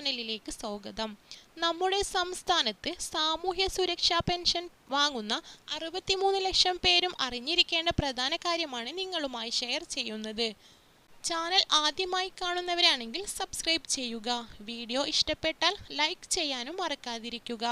ചാനലിലേക്ക് സ്വാഗതം. നമ്മുടെ സംസ്ഥാനത്ത് സാമൂഹ്യ സുരക്ഷാ പെൻഷൻ വാങ്ങുന്ന അറുപത്തിമൂന്ന് ലക്ഷം പേരും അറിഞ്ഞിരിക്കേണ്ട പ്രധാന കാര്യമാണ് നിങ്ങളുമായി ഷെയർ ചെയ്യുന്നത്. ചാനൽ ആദ്യമായി കാണുന്നവരാണെങ്കിൽ സബ്സ്ക്രൈബ് ചെയ്യുക. വീഡിയോ ഇഷ്ടപ്പെട്ടാൽ ലൈക്ക് ചെയ്യാനും മറക്കാതിരിക്കുക.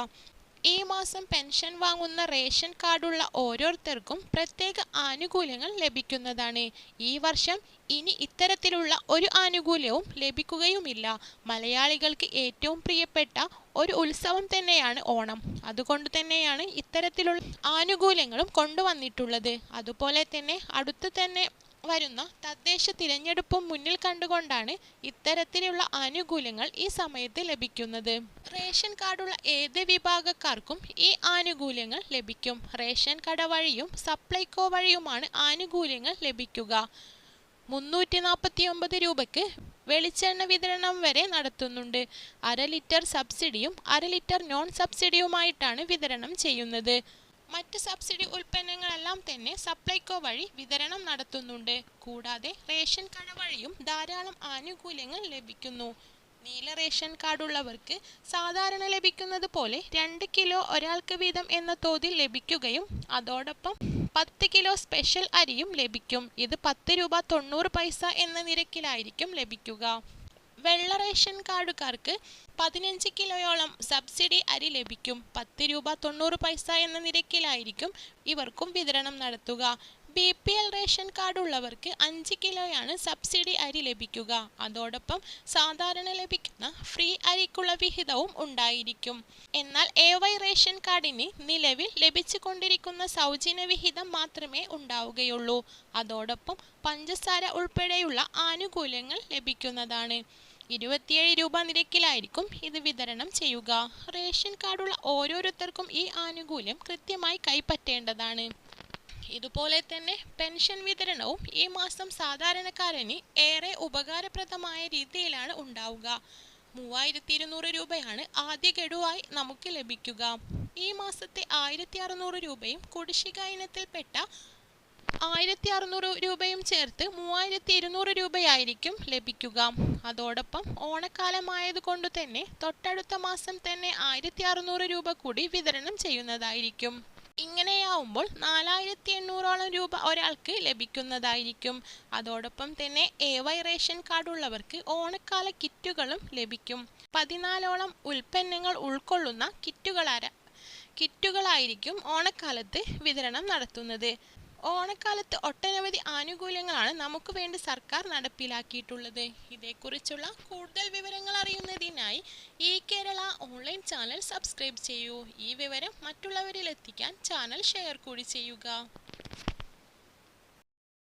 ഈ മാസം പെൻഷൻ വാങ്ങുന്ന റേഷൻ കാർഡുള്ള ഓരോരുത്തർക്കും പ്രത്യേക ആനുകൂല്യങ്ങൾ ലഭിക്കുന്നതാണ്. ഈ വർഷം ഇനി ഇത്തരത്തിലുള്ള ഒരു ആനുകൂല്യവും ലഭിക്കുകയുമില്ല. മലയാളികൾക്ക് ഏറ്റവും പ്രിയപ്പെട്ട ഒരു ഉത്സവം തന്നെയാണ് ഓണം. അതുകൊണ്ട് തന്നെയാണ് ഇത്തരത്തിലുള്ള ആനുകൂല്യങ്ങളും കൊണ്ടുവന്നിട്ടുള്ളത്. അതുപോലെ തന്നെ അടുത്ത് തന്നെ വരുന്ന തദ്ദേശ തിരഞ്ഞെടുപ്പും മുന്നിൽ കണ്ടുകൊണ്ടാണ് ഇത്തരത്തിലുള്ള ആനുകൂല്യങ്ങൾ ഈ സമയത്ത് ലഭിക്കുന്നത്. റേഷൻ കാർഡുള്ള ഏത് വിഭാഗക്കാർക്കും ഈ ആനുകൂല്യങ്ങൾ ലഭിക്കും. റേഷൻ കട വഴിയും സപ്ലൈകോ വഴിയുമാണ് ആനുകൂല്യങ്ങൾ ലഭിക്കുക. മുന്നൂറ്റി നാൽപ്പത്തി ഒമ്പത് രൂപയ്ക്ക് വെളിച്ചെണ്ണ വിതരണം വരെ നടത്തുന്നുണ്ട്. അര ലിറ്റർ സബ്സിഡിയും അര ലിറ്റർ നോൺ സബ്സിഡിയുമായിട്ടാണ് വിതരണം ചെയ്യുന്നത്. മറ്റ് സബ്സിഡി ഉൽപ്പന്നങ്ങളെല്ലാം തന്നെ സപ്ലൈകോ വഴി വിതരണം നടത്തുന്നുണ്ട്. കൂടാതെ റേഷൻ കട വഴിയും ധാരാളം ആനുകൂല്യങ്ങൾ ലഭിക്കുന്നു. നീല റേഷൻ കാർഡുള്ളവർക്ക് സാധാരണ ലഭിക്കുന്നത് പോലെ രണ്ട് കിലോ ഒരാൾക്ക് വീതം എന്ന തോതിൽ ലഭിക്കുകയും അതോടൊപ്പം പത്ത് കിലോ സ്പെഷ്യൽ അരിയും ലഭിക്കും. ഇത് പത്ത് രൂപ തൊണ്ണൂറ് പൈസ എന്ന നിരക്കിലായിരിക്കും ലഭിക്കുക. വെള്ള റേഷൻ കാർഡുകാർക്ക് പതിനഞ്ച് കിലോയോളം സബ്സിഡി അരി ലഭിക്കും. പത്ത് രൂപ തൊണ്ണൂറ് പൈസ എന്ന നിരക്കിലായിരിക്കും ഇവർക്കും വിതരണം നടത്തുക. B P L ration card ഉള്ളവർക്ക് അഞ്ച് കിലോയാണ് സബ്സിഡി അരി ലഭിക്കുക. അതോടൊപ്പം സാധാരണ ലഭിക്കുന്ന ഫ്രീ അരിക്കുള്ള വിഹിതവും ഉണ്ടായിരിക്കും. എന്നാൽ എ വൈ റേഷൻ കാർഡിന് നിലവിൽ ലഭിച്ചുകൊണ്ടിരിക്കുന്ന സൗജന്യ വിഹിതം മാത്രമേ ഉണ്ടാവുകയുള്ളൂ. അതോടൊപ്പം പഞ്ചസാര ഉൾപ്പെടെയുള്ള ആനുകൂല്യങ്ങൾ ലഭിക്കുന്നതാണ്. ഇരുപത്തിയേഴ് രൂപ നിരക്കിലായിരിക്കും ഇത് വിതരണം ചെയ്യുക. റേഷൻ കാർഡുള്ള ഓരോരുത്തർക്കും ഈ ആനുകൂല്യം കൃത്യമായി കൈപ്പറ്റേണ്ടതാണ്. ഇതുപോലെ തന്നെ പെൻഷൻ വിതരണവും ഈ മാസം സാധാരണക്കാരന് ഏറെ ഉപകാരപ്രദമായ രീതിയിലാണ് ഉണ്ടാവുക. മൂവായിരത്തി ഇരുന്നൂറ് രൂപയാണ് ആദ്യ ഗഡുവായി നമുക്ക് ലഭിക്കുക. ഈ മാസത്തെ ആയിരത്തി അറുന്നൂറ് രൂപയും കുടിശ്ശിക ഇനത്തിൽപ്പെട്ട ആയിരത്തി അറുന്നൂറ് രൂപയും ചേർത്ത് മൂവായിരത്തി ഇരുന്നൂറ് രൂപയായിരിക്കും ലഭിക്കുക. അതോടൊപ്പം ഓണക്കാലമായതുകൊണ്ട് തന്നെ തൊട്ടടുത്ത മാസം തന്നെ ആയിരത്തി അറുന്നൂറ് രൂപ കൂടി വിതരണം ചെയ്യുന്നതായിരിക്കും. ഇങ്ങനെയാവുമ്പോൾ നാലായിരത്തി എണ്ണൂറോളം രൂപ ഒരാൾക്ക് ലഭിക്കുന്നതായിരിക്കും. അതോടൊപ്പം തന്നെ എ വൈ റേഷൻ കാർഡ് ഉള്ളവർക്ക് ഓണക്കാല കിറ്റുകളും ലഭിക്കും. പതിനാലോളം ഉൽപ്പന്നങ്ങൾ ഉൾക്കൊള്ളുന്ന കിറ്റുകളാര കിറ്റുകളായിരിക്കും ഓണക്കാലത്ത് വിതരണം നടത്തുന്നത്. ഓണക്കാലത്ത് ഒട്ടനവധി ആനുകൂല്യങ്ങളാണ് നമുക്ക് വേണ്ടി സർക്കാർ നടപ്പിലാക്കിയിട്ടുള്ളത്. ഇതേക്കുറിച്ചുള്ള കൂടുതൽ വിവരങ്ങൾ അറിയുന്നതിനായി ഈ കേരള ഓൺലൈൻ ചാനൽ സബ്സ്ക്രൈബ് ചെയ്യൂ. ഈ വിവരം മറ്റുള്ളവരിൽ എത്തിക്കാൻ ചാനൽ ഷെയർ കൂടി ചെയ്യുക.